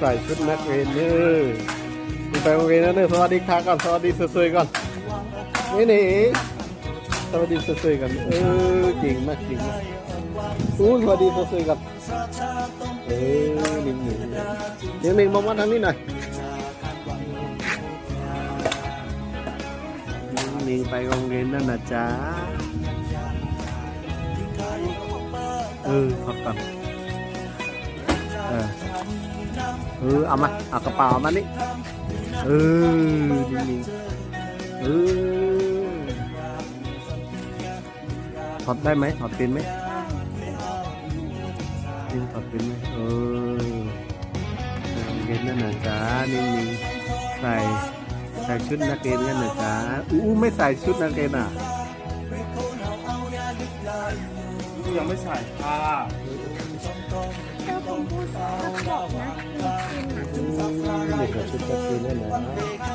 ใส่ชุดนักเรียนเนอมีไปโรงเรียนแล้วเนอสวัสดีค่ะก่อนสวัสดีสวยๆก่อนนี่นี่สวัสดีสวยๆกันเออเก่งมากเก่งมากอู้สวัสดีสวยๆกันเออนิ่งๆนิ่งๆนิ่งมองมาทางนี้หน่อยนิ่งไปโรงเรียนนั่นนะจ๊ะเออขอบคุณ เออเอามาเอากระเป๋ามานี่เออนิ่งๆเออถอดได้ไหมถอดเป็นไหมนิ่งถอดเป็นไหมเออเรียนนั่นนะจ๊ะนิ่งๆใส่ใส่ชุดนักเรียนกันนะจ๊ะอู้ไม่ใส่ชุดนักเรียนอะยังไม่ใส่ค่ะ เจ้าผมพูดก็บอกนะ กับชุดนักเรียนนั่นนะ